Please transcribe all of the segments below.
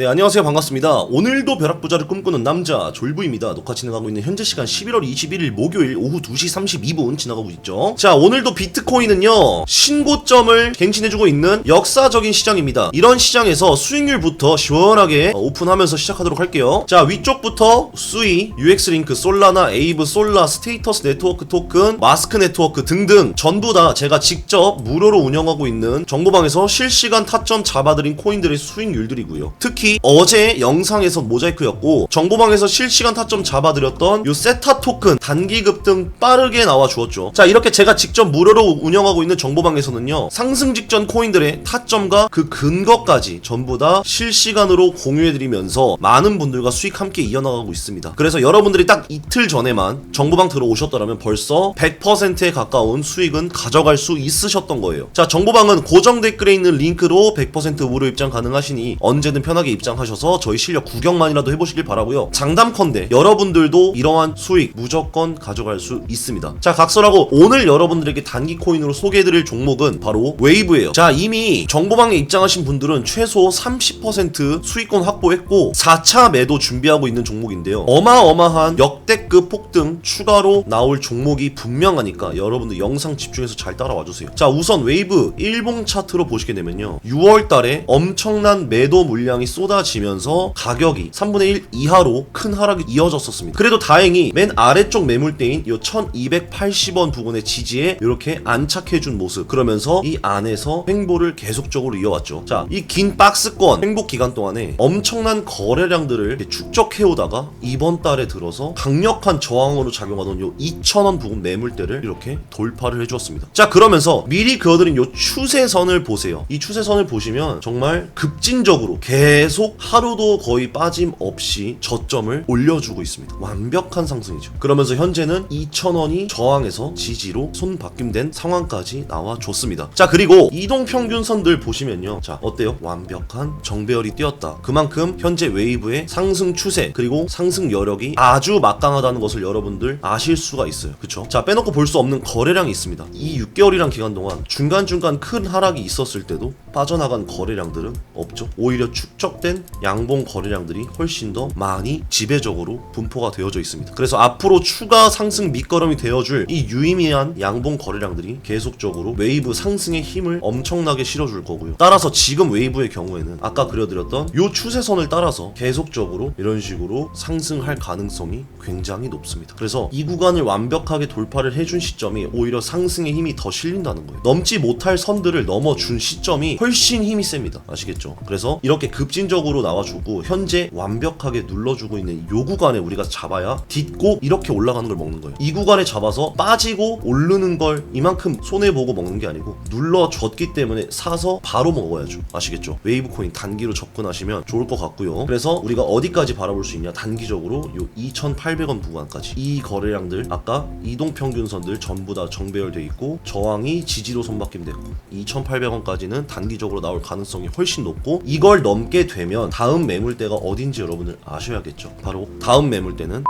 네, 안녕하세요. 반갑습니다. 오늘도 벼락부자를 꿈꾸는 남자 졸부입니다. 녹화 진행하고 있는 현재 시간 11월 21일 목요일 오후 2시 32분 지나가고 있죠. 자, 오늘도 비트코인은요, 신고점을 갱신해주고 있는 역사적인 시장입니다. 이런 시장에서 수익률부터 시원하게 어, 오픈하면서 시작하도록 할게요. 자, 위쪽부터 수이, UX링크, 솔라나, 에이브, 솔라, 스테이터스 네트워크 토큰, 마스크 네트워크 등등 전부 다 제가 직접 무료로 운영하고 있는 정보방에서 실시간 타점 잡아드린 코인들의 수익률들이고요. 특히 어제 영상에서 모자이크였고 정보방에서 실시간 타점 잡아드렸던 요 세타 토큰 단기 급등 빠르게 나와 주었죠. 자 이렇게 제가 직접 무료로 운영하고 있는 정보방에서는요 상승 직전 코인들의 타점과 그 근거까지 전부 다 실시간으로 공유해드리면서 많은 분들과 수익 함께 이어나가고 있습니다. 그래서 여러분들이 딱 이틀 전에만 정보방 들어오셨더라면 벌써 100%에 가까운 수익은 가져갈 수 있으셨던 거예요. 자 정보방은 고정 댓글에 있는 링크로 100% 무료 입장 가능하시니 언제든 편하게 입장하셔서 저희 실력 구경만이라도 해보시길 바라고요. 장담컨대 여러분들도 이러한 수익 무조건 가져갈 수 있습니다. 자 각설하고 오늘 여러분들에게 단기 코인으로 소개해드릴 종목은 바로 웨이브예요. 자 이미 정보방에 입장하신 분들은 최소 30% 수익권 확보했고 4차 매도 준비하고 있는 종목인데요. 어마어마한 역대급 폭등 추가로 나올 종목이 분명하니까 여러분들 영상 집중해서 잘 따라와 주세요. 자 우선 웨이브 일봉 차트로 보시게 되면요. 6월 달에 엄청난 매도 물량이 쏟아 지면서 가격이 3분의 1 이하로 큰 하락이 이어졌었습니다. 그래도 다행히 맨 아래쪽 매물대인 이 1280원 부근의 지지에 이렇게 안착해준 모습 그러면서 이 안에서 횡보를 계속적으로 이어왔죠. 자, 이 긴 박스권 횡보 기간 동안에 엄청난 거래량들을 축적해오다가 이번 달에 들어서 강력한 저항으로 작용하던 요 2,000원 부근 매물대를 이렇게 돌파를 해주었습니다. 자, 그러면서 미리 그어드린 요 추세선을 보세요. 이 추세선을 보시면 정말 급진적으로 계속 하루도 거의 빠짐없이 저점을 올려주고 있습니다. 완벽한 상승이죠. 그러면서 현재는 2,000원이 저항에서 지지로 손바뀜된 상황까지 나와줬습니다. 자, 그리고 이동평균선들 보시면요. 자, 어때요? 완벽한 정배열이 뛰었다. 그만큼 현재 웨이브의 상승 추세 그리고 상승 여력이 아주 막강하다는 것을 여러분들 아실 수가 있어요. 그쵸? 자, 빼놓고 볼 수 없는 거래량이 있습니다. 이 6개월이란 기간 동안 중간중간 큰 하락이 있었을 때도 빠져나간 거래량들은 없죠. 오히려 축적된 양봉 거래량들이 훨씬 더 많이 지배적으로 분포가 되어져 있습니다. 그래서 앞으로 추가 상승 밑거름이 되어줄 이 유의미한 양봉 거래량들이 계속적으로 웨이브 상승의 힘을 엄청나게 실어줄 거고요. 따라서 지금 웨이브의 경우에는 아까 그려드렸던 요 추세선을 따라서 계속적으로 이런 식으로 상승할 가능성이 굉장히 높습니다. 그래서 이 구간을 완벽하게 돌파를 해준 시점이 오히려 상승의 힘이 더 실린다는 거예요. 넘지 못할 선들을 넘어준 시점이 훨씬 힘이 셉니다. 아시겠죠? 그래서 이렇게 급진적으로 나와주고 현재 완벽하게 눌러주고 있는 요 구간에 우리가 잡아야 딛고 이렇게 올라가는 걸 먹는 거예요. 이 구간에 잡아서 빠지고 오르는 걸 이만큼 손해 보고 먹는 게 아니고 눌러줬기 때문에 사서 바로 먹어야죠. 아시겠죠? 웨이브 코인 단기로 접근하시면 좋을 것 같고요. 그래서 우리가 어디까지 바라볼 수 있냐? 단기적으로 요 2,800원 구간까지 이 거래량들 아까 이동 평균선들 전부 다 정배열돼 있고 저항이 지지로 손바뀜 됐고 2,800원까지는 단기 적으로 나올 가능성이 훨씬 높고 이걸 넘게 되면 다음 매물대가 어딘지 여러분들 아셔야겠죠. 바로 다음 매물대는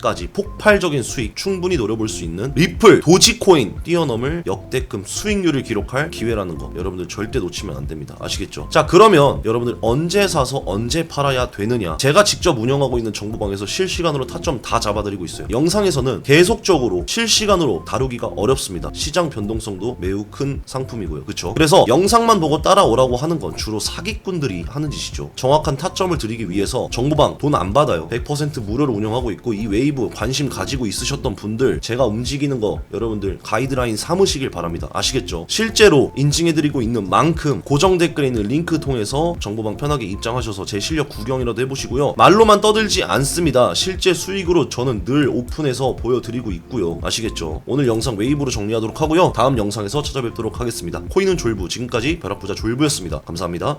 까지 폭발적인 수익 충분히 노려볼 수 있는 리플 도지코인 뛰어넘을 역대급 수익률을 기록할 기회라는 거 여러분들 절대 놓치면 안 됩니다. 아시겠죠? 자 그러면 여러분들 언제 사서 언제 팔아야 되느냐? 제가 직접 운영하고 있는 정보방에서 실시간으로 타점 다 잡아드리고 있어요. 영상에서는 계속적으로 실시간으로 다루기가 어렵습니다. 시장 변동성도 매우 큰 상품이고요. 그쵸? 그래서 영상만 보고 따라오라고 하는 건 주로 사기꾼들이 하는 짓이죠. 정확한 타점을 드리기 위해서 정보방 돈 안 받아요. 100% 무료로 운영하고 있고 이 웨이브 관심 가지고 있으셨던 분들 제가 움직이는 거 여러분들 가이드라인 삼으시길 바랍니다. 아시겠죠? 실제로 인증해드리고 있는 만큼 고정 댓글에 있는 링크 통해서 정보방 편하게 입장하셔서 제 실력 구경이라도 해보시고요. 말로만 떠들지 않습니다. 실제 수익으로 저는 늘 오픈해서 보여드리고 있고요. 아시겠죠? 오늘 영상 웨이브로 정리하도록 하고요. 다음 영상에서 찾아뵙도록 하겠습니다. 코인은 졸부. 지금까지 벼락부자 졸부였습니다. 감사합니다